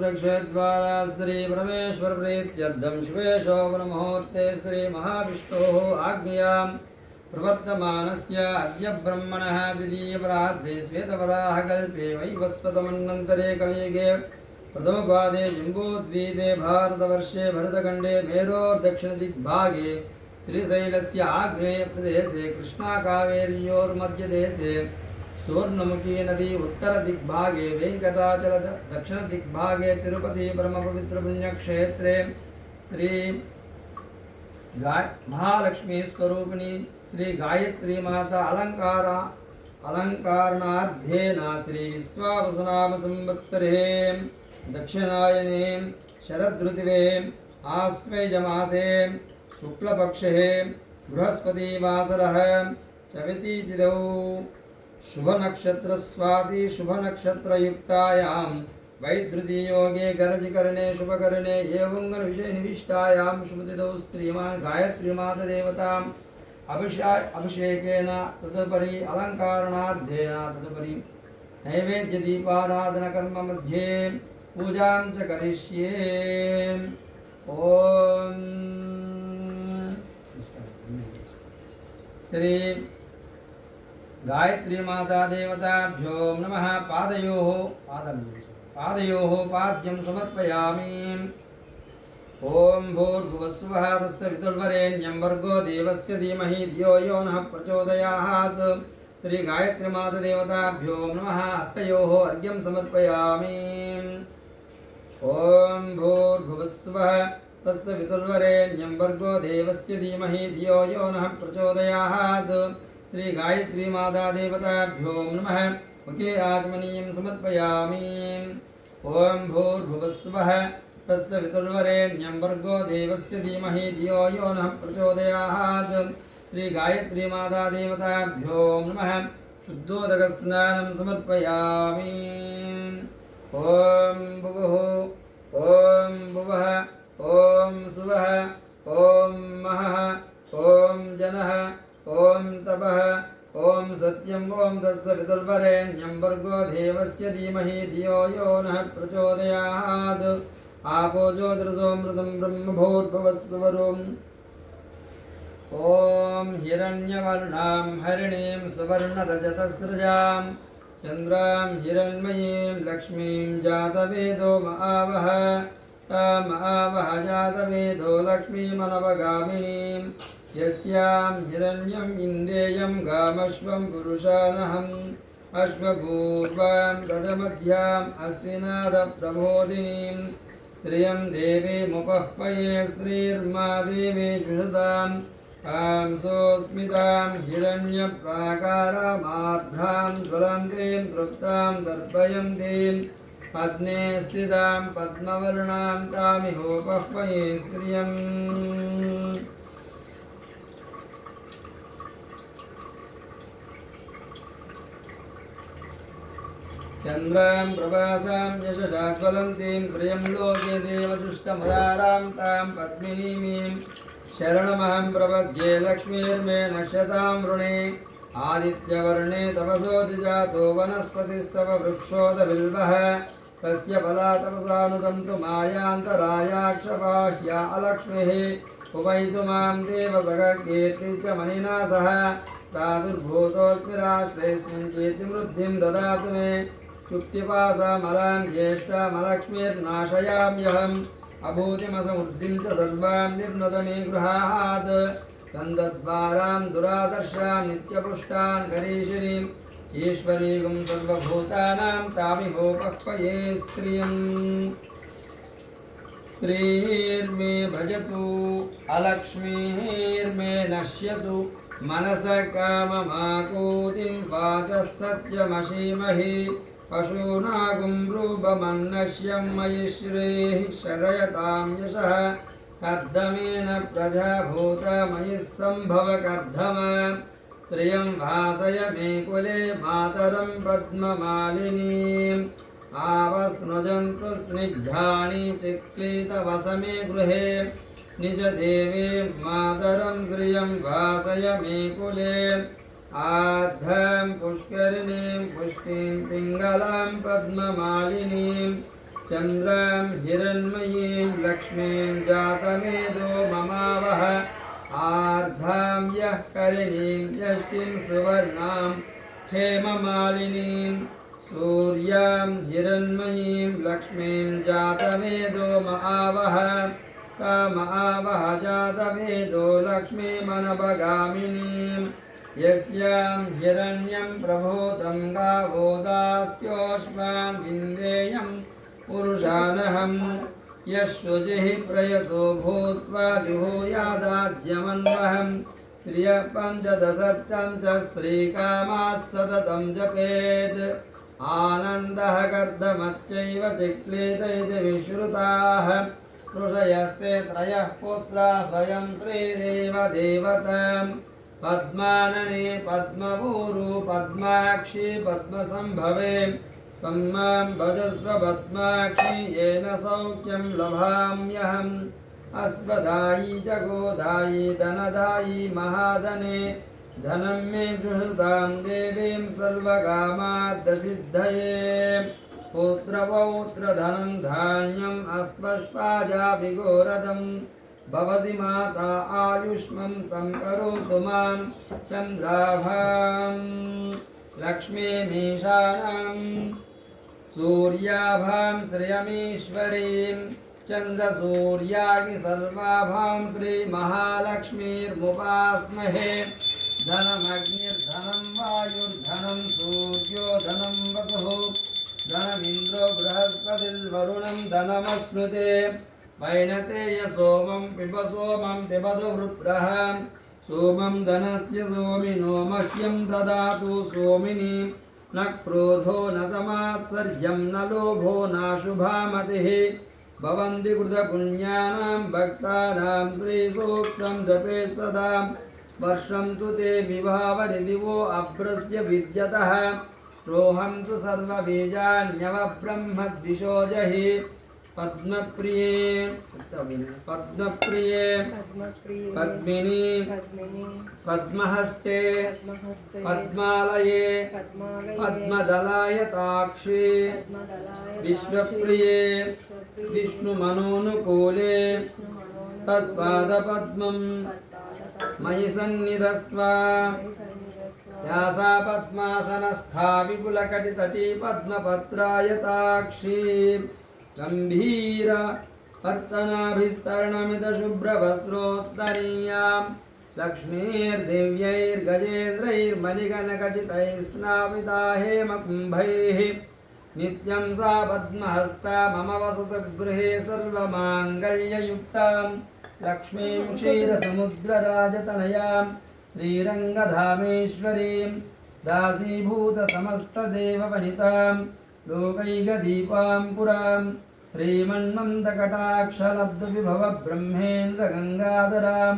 दक्षद्वारा श्रीपरमेश्वरप्रीत्यर्थं शिवेशोपनमुहूर्ते श्रीमहाविष्णोः आज्ञयां प्रवर्तमानस्य अद्य ब्रह्मणः द्वितीयपरार्धे श्वेतवराहकल्पे वैवस्वतमन्वन्तरे कलियुगे प्रथमपादे जम्बूद्वीपे भारतवर्षे भरतखण्डे मेरोर्दक्षिणदिग्भागे श्रीशैलस्य आग्नेयप्रदेशे कृष्णाकावेर्योर्मध्यदेशे सुवर्णमुखी नदी उत्तरदिग्भागे वेङ्कटाचल दक्षिणदिग्भागे तिरुपति परमपवित्रपुण्यक्षेत्रे श्री गाय महालक्ष्मी स्वरूपिणी श्री गायत्री माता अलङ्कार अलङ्कारणार्थेन श्री विश्वावसनाम संवत्सरे दक्षिणायने शरदृतिवे आश्वयुजमासे शुक्लपक्षे बृहस्पतिवासरः चवितिथिदौ शुभनक्षत्रस्वाति शुभनक्षत्रयुक्तायां वैद्युतियोगे गरजकरणे शुभकरणे एवं विषयनिविष्टायां शुभतिथौ श्रीमान् गायत्रीमातदेवताम् अभिषा, अभिषेकेन तदुपरि अलङ्कारणार्थेन तदुपरि नैवेद्यदीपाराधनकर्ममध्ये पूजां च करिष्ये। ॐ श्री गायत्री माता देवताभ्यो नमः पादयोः पादयोः पादयोः पाद्यं समर्पयामि ॐ भूर्भुवस्वः तस्य वितुर्वरेण्यं भर्गो देवस्य धीमहि धियो यो नः प्रचोदयात् श्रीगायत्रीमातदेवताभ्यो नमः हस्तयोः अर्घ्यं समर्पयामि ॐ भूर्भुवस्वः तस्य वितुर्वरेण्यं भर्गो देवस्य धीमहि धियो यो नः प्रचोदयात्। श्री गायत्री माता देवताभ्यो नमः। मुखे आचमनीयं समर्पयामि। ॐ भूर्भुवस्वः। तस्य वितुर्वरेण्यं भर्गो देवस्य धीमहि धियो यो नः प्रचोदयात्। श्री गायत्री माता देवताभ्यो नमः। शुद्धोदकस्नानं समर्पयामि। ॐ ॐ तस्य पितुर्वरेण्यं देवस्य धीमहि धियो यो नः प्रचोदयात् आपो ज्योतिरसोऽमृतं ब्रह्मभूर्भुवस्वरुम् ॐ हिरण्यवर्णां हरिणीं सुवर्णरजतसृजां चन्द्रां हिरण्मयीं लक्ष्मीं जातवेदो महावह तामहावह जातवेदो लक्ष्मीमनवगामिनीं यस्यां हिरण्यम् इन्देयं गामश्वं पुरुषानहम् अश्वपूर्वां रजमध्याम् अस्तिनादप्रबोधिनीं श्रियं देवीमुपह्वये श्रीर्मा देवी जुषतां कांसोऽस्मितां हिरण्यप्राकारामार्धां ज्वलन्तीं तृप्तां दर्पयन्तीं पद्मे स्थितां पद्मवर्णां तामिहोपह्वये श्रियम् चन्द्रां प्रभासां यशशाज्वलन्तीं श्रियं लोके देवजुष्टमदारां तां पद्मिनीमीं शरणमहं प्रपद्ये लक्ष्मीर्मे नश्यतां वृणे आदित्यवर्णे तपसोऽधिजातो वनस्पतिस्तव वृक्षोदबिल्वः तस्य फला तपसानुदन्तु मायान्तरायाक्षपाह्या अलक्ष्मीः उपैतु माँ देवसखकीर्ति च मणिना सह प्रादुर्भूतोऽस्मि राष्ट्रेऽस्मिन् कीर्तिवृद्धिं ददातु मे क्षुप्तिपासामलां ज्येष्ठामलक्ष्मीर्नाशयाम्यहम् अभूतिमसमुद्धिं च सर्वां निर्नद मे गृहात् कन्दद्वारां दुरादर्शां नित्यपुष्टान् करीशिरीम् ईश्वरीगुं सर्वभूतानां तामिहोपक्वये स्त्रियम् श्रीर्मे भजतु अलक्ष्मीर्मे नश्यतु मनसः काममाकूतिं वाचः सत्यमशीमहि पशूनागुं रूपमन्नश्यं मयि श्रेः शरयतां यशः। कर्दमेन प्रजा भूतमयि सम्भव कर्धम श्रियं भासय मे कुले मातरं पद्ममालिनीम् आवस्नुजन्तु स्निग्धानि चिक्लीतवसमे गृहे। निजदेवी मातरं श्रियं भासय मे कुले। आर्धं पुष्करिणीं पुष्टिं पिङ्गलां पद्ममालिनीं चन्द्रां हिरण्मयीं लक्ष्मीं जातमेदो ममावह आर्धां यः करिणीं यष्टिं सुवर्णां क्षेममालिनीं सूर्यां हिरण्मयीं लक्ष्मीं जातमेदो महावह कामावह जातमेदो लक्ष्मीमनपगामिनीं यस्यां हिरण्यं प्रभूतं गावो दास्योष्मान् विन्देयं पुरुषानहं। यशुचिः प्रयतो भूत्वा जुहूयादाज्यमन्वहम् श्रियपञ्चदशचं च श्रीकामाः सततं जपेत्। आनन्दः चिक्लेत इति विश्रुताः। ऋषयस्ते त्रयः पुत्रा स्वयं श्रीदेव देवताम्। पद्मानने पद्मपूरु पद्माक्षी पद्मसम्भवे भजस्व पद्माक्षी येन सौख्यं लभाम्यहम्। अस्वदायी च गोदायी धनदायी महाधने धनं मे जुषतां देवीं सर्वकामाद्दसिद्धये पुत्रपौत्रधनं धान्यम् अस्पष्पाजाभिघोरदं भवसि माता आयुष्मं तं करोतु माँ चन्द्राभां लक्ष्मीमीशानां सूर्याभां श्रियमीश्वरीं चन्द्रसूर्यागि सर्वाभां श्रीमहालक्ष्मीर्मुपास्महे धनमग्निर्धनं वायुर्धनं सूर्यो धनं वसुः धनमिन्द्रो बृहस्पतिर्वरुणं धनमश्नुते वैनतेय सोमं पिब सोमं पिबतु वृत्रः सोमं धनस्य सोमिनो मह्यं ददातु सोमिनी न क्रोधो न समात्सर्यं न लोभो नाशुभा मतिः भवन्ति कृतपुण्यानां भक्तानां श्रीसूक्तं जपे सदा वर्षं तु ते विभावरिदिवो अभ्रस्य विद्यतः रोहं तु सर्वबीजान्यवब्रह्मद्विषोजहि पद्मप्रिये पद्मिनी पद्मिनी पद्महस्ते पद्मालये पद्मदलायताक्षी विश्वप्रिये विष्णुमनोनुकूले तत्पादपद्मं मयि सन्निधस्व या सा पद्मासनस्था विपुलकटितटी पद्मपत्रायताक्षी गम्भीर कर्तनाभिस्तरणमितशुभ्रवस्त्रोत्तरीयां लक्ष्मीर्दिव्यैर्गजेन्द्रैर्मणिगणखचितैः स्नापिता हेमकुम्भैः नित्यं सा पद्महस्ता मम वसतगृहे सर्वमाङ्गल्ययुक्तां लक्ष्मीं क्षीरसमुद्रराजतनयां श्रीरङ्गधामेश्वरीं दासीभूतसमस्तदेववनितां लोकैकदीपां पुरां श्रीमन्मन्दकटाक्षलब्धविभव ब्रह्मेन्द्रगङ्गाधरां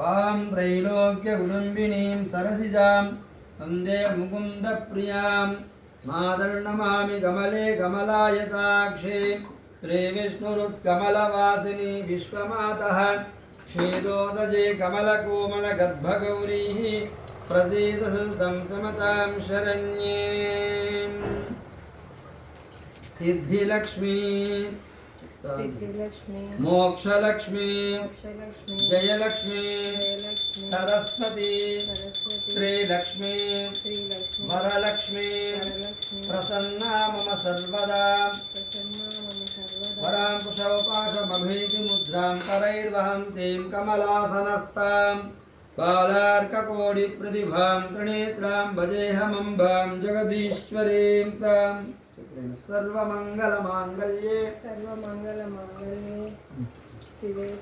वां त्रैलोक्यकुटुम्बिनीं सरसिजां वंदे मुकुन्दप्रियाँ मादर्नमामि कमले कमलायताक्षे श्रीविष्णुरुत्कमलवासिनी विश्वमातः क्षीरोदजे कमलकोमलगर्भगौरीः प्रसीदसुतं समतां शरण्ये सिद्धिलक्ष्मी। सिद्धिलक्ष्मी। मोक्षलक्ष्मी। मोक्षलक्ष्मी। जयलक्ष्मी। जयलक्ष्मी। सरस्वती। सरस्वती। श्रीलक्ष्मी वरलक्ष्मी। प्रसन्ना मम सर्वदा। प्रसन्ना मम सर्वदा। वरां कुशवपाशमभीति मुद्रां करैर्वहन्तीं कमलासनस्तां। बालार्ककोटिप्रतिभां त्रिनेत्रां भजेऽहमम्बां जगदीश्वरीं तां సర్వమంగళమాంగళ్యే. సర్వమంగళమాంగళ్యే. శివే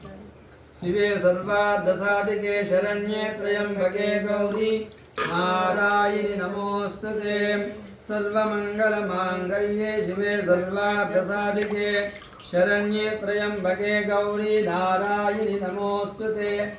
శివే సర్వార్ధసాధికే శరణ్యే త్రయంబకే గౌరీ. నారాయణి నమోస్తుతే. సర్వమంగళమాంగళ్యే. శివే సర్వార్ధసాధికే శరణ్యే త్రయంబకే గౌరీ. నారాయణి నమోస్తుతే.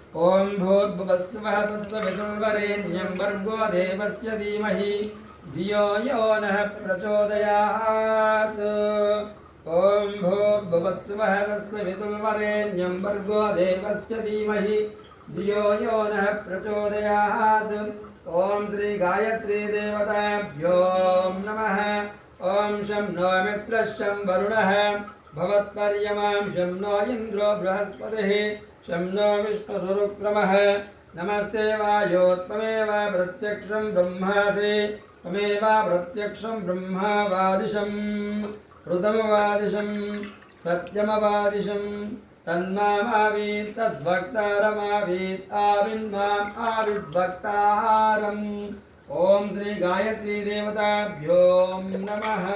व्योमन् ॐ भूर्भुवस्सुवः तस्य विदुर्वरेण्यं भर्गो देवस्य धीमहि, धियो यो नः प्रचोदयात्। ॐ भूर्भुवस्सुवः तस्य विदुर्वरेण्यं भर्गो देवस्य धीमहि, धियो यो नः प्रचोदयात्। ॐ श्री गायत्री देवताभ्यो नमः। ॐ शं नो मित्रः शं वरुणः। भवत्पर्यमां शं नो इन्द्रो बृहस्पतिः। शं नो विष्णुरुक्रमः नमस्ते वायो त्वमेव प्रत्यक्षं ब्रह्मासि। त्वमेव प्रत्यक्षं ब्रह्मावादिशं ऋतमवादिशं सत्यमवादिशं तन्मामावीत् तद्भक्तारमावीत् आविन्माम् आविद्भक्तारम् ॐ श्री गायत्री देवताभ्यो नमः।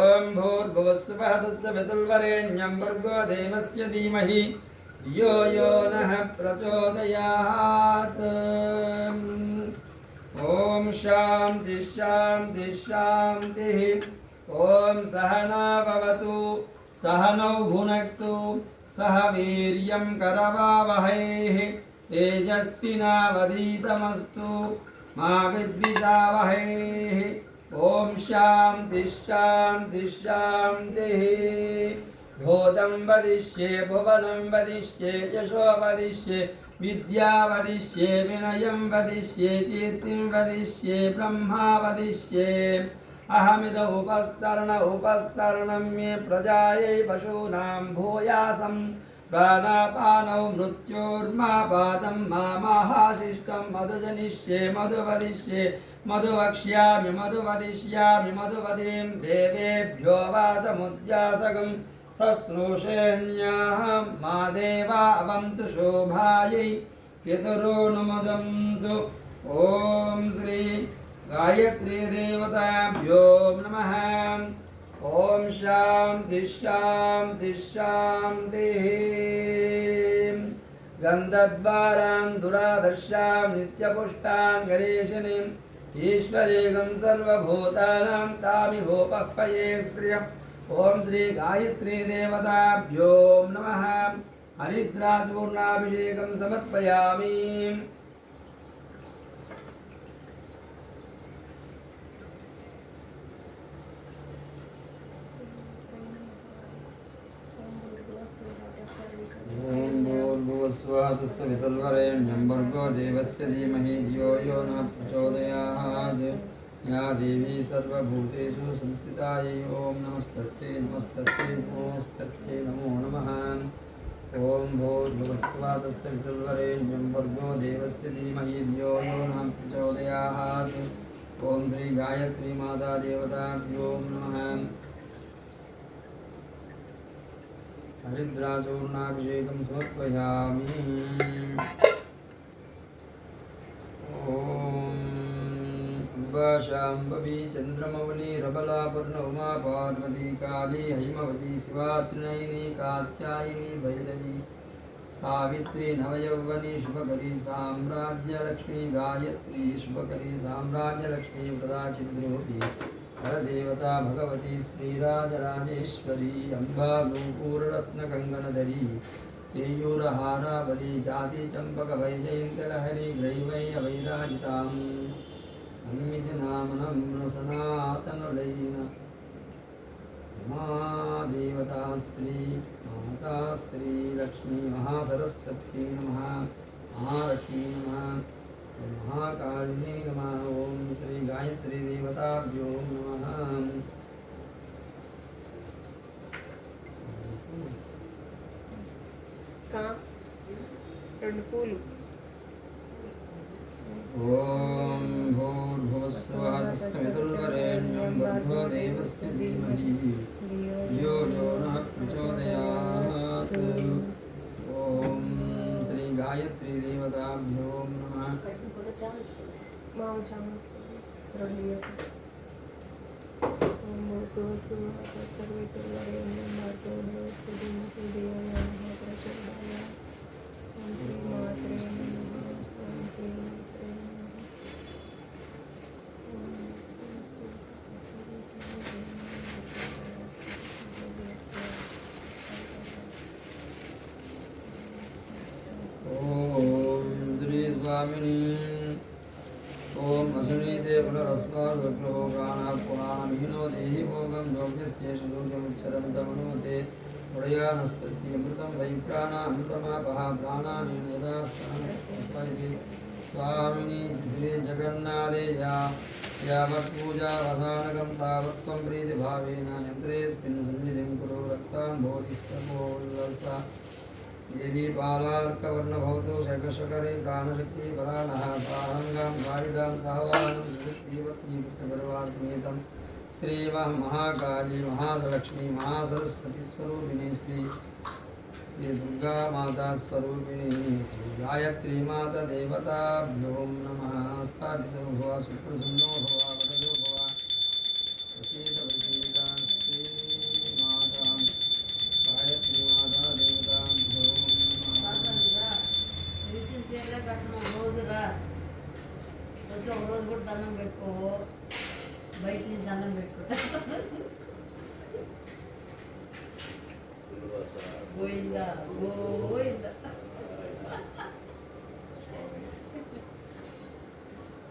ॐ भूर्भुवस्सुवः तस्य विदुर्वरेण्यं भर्गो देवस्य धीमहि। धियो यो नः प्रचोदयात्। ॐ शान्ति शान्ति शान्तिः। ॐ सहना भवतु, सहनौ भुनक्तु, सह वीर्यं करवावहैः। तेजस्विनावधीतमस्तु, मा विद्विषावहैः। ॐ शान्ति शान्तिः। भूतं वदिष्ये भुवनं वदिष्ये यशो वदिष्ये विद्या वदिष्ये विनयं वदिष्ये कीर्तिं वदिष्ये ब्रह्मा वदिष्ये अहमिद उपस्तरण उपस्तरणं मे प्रजायै पशूनां भूयासं प्राणापानौ मृत्योर्मापादं मामाहाशिष्टं मधुजनिष्ये मधुवदिष्ये मधुवक्ष्यामि मधुवदिष्यामि मधुवदीं देवेभ्यो वाचमुद्यासगं सस्नुषेण्याः मा देवा अवन्तु शोभायै पितॄनुमदन्तु ॐ श्री गायत्री देवताभ्यो नमः। ॐ शान्ति शान्ति शान्तिः। गन्धद्वारान् दुरादर्शां नित्यपुष्टान् गणेशिनीम्। ईश्वरेगं सर्वभूतानां तामिहोपह्वये श्रियम्। ॐ श्री गायत्री देवताभ्यो नमः हरिद्राचूर्णाभिषेकं समर्पयामि ॐ भूर्भुवस्वादस्य वितल्वरेण्यं भर्गो देवस्य धीमहि धियो यो न प्रचोदयात् या देवी सर्वभूतेषु संस्थितायै ॐ नमस्तस्ते नमस्तस्ते नमस्तस्ते, नमो नमः। ॐ भूर्भुवस्वादस्य वितल्वरेण्यं भर्गो देवस्य धीमहि धियो यो न प्रचोदयात्। ॐ श्री गायत्री माता देवताभ्यो नमः। हरिद्राचूर्णाभिषेकं समर्पयामि। अम्बाशाम्बवी चन्द्रमौली रबलापूर्ण उमा पार्वती, काली, हैमवती शिवा त्रिनयिनी कात्यायिनी, भैरवी, सावित्री, नवयौवनी, शुभकरी, साम्राज्यलक्ष्मी, गायत्री, शुभकरी, साम्राज्यलक्ष्मी कदाचिद्रोही परदेवता भगवती, श्रीराजराजेश्वरी, अम्बा नूपूररत्नकङ्गनधरी केयूरहारावली जातिचम्पकवैजयन्त्यलहरी ग्रैवैर्यवैराजिताम् తన్మిది నామన సనాతనుడైన మహాదేవతా శ్రీ మాతా శ్రీ లక్ష్మీ మహాసరస్వతి నమ మహాలక్ష్మీ నమ మహాకాళిని నమ ఓం శ్రీ గాయత్రీ దేవతాభ్యో నమ రెండు పూలు देवस्य धीमहि यो यो नः प्रचोदयात् ॐ श्री गायत्री देवताभ्यो नमः। మామ उडयानस्वस्ति अमृतं वै यदा स्वामिनि श्रीजगन्नाथेया यावत्पूजावधानकं तावत् त्वं प्रीतिभावेन यन्त्रेऽस्मिन् सन्निधिं कुरु रक्तां भवतिस्तपोल्लसा देवी पालार्कवर्णभवतु शकशकरे प्राणशक्ति पराणः साहङ्गां सुदीपत्नीपुत्रगर्वासमेतं శ్రీ మహాకాళి మహాలక్ష్మి మహాసరస్వతి స్వరూపిణి శ్రీ శ్రీ దుర్గా మాతా స్వరూపిణి శ్రీ గాయత్రి మాత దేవతాభ్యో నమ స్థాపితో భవ సుప్రసన్నో భవ వరదో భవ రోజు కూడా దండం పెట్టుకో బయట నుంచి దండం పెట్టుకుంటా గోయిందా గోయిందా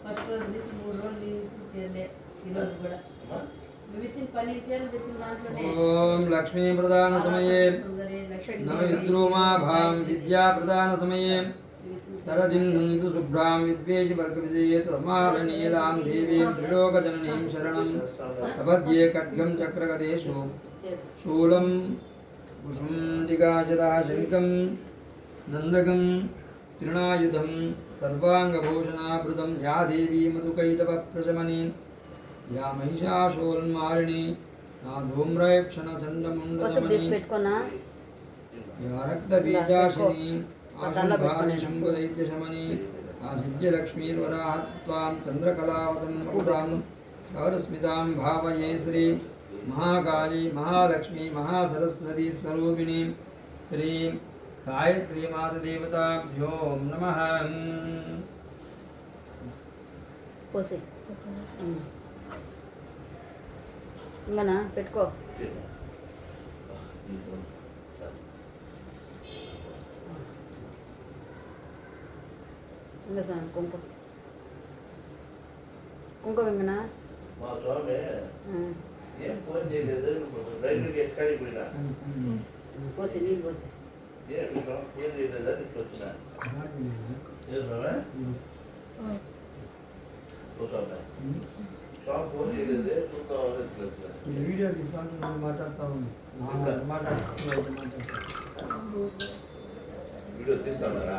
ఫస్ట్ రోజు నుంచి మూడు రోజులు నేను ఇచ్చిన చీరలే ఈరోజు కూడా నువ్వు ఇచ్చిన పన్నెండు చీరలు తెచ్చిన దాంట్లోనే ఓం లక్ష్మీ ప్రధాన సమయే సుందరి లక్ష్మీ నవ విద్రోమా భాం విద్యా ప్రధాన సమయే सरदिन्दन्तु शुभ्रां विद्वेषि वर्गविजयेतमारणीलां देवीं त्रिलोकजननीं शरणं। सपद्ये खड्गं चक्रगदेषु। शूलं शङ्कं नन्दकं सर्वाङ्गभूषणाभृतं या देवी मधुकैटवप्रशमनी। या महिषाशोन्मारिणी या या रक्तबीजाशिनी पताला आशुभानि పెట్టుకునే शम्भुदैत्यशमनि आसिद्ध्यलक्ष्मीर्वराः त्वां चन्द्रकलावतन्मकुटां गौरस्मितां भावये श्री महाकाली महालक्ष्मी महासरस्वती स्वरूपिणी श्री गायत्री मातदेवताभ्यो नमः పోసి ఇంకనా పెట్టుకో స్వామి చూసావా స్వామి ఫోన్ చేయలేదే చూద్దామని ఇట్లా వచ్చిన వీడియో తీసుకుంటూ మాట్లాడుతూ ఉన్నాను మాట్లాడుతూ వీడియో తీస్తామరా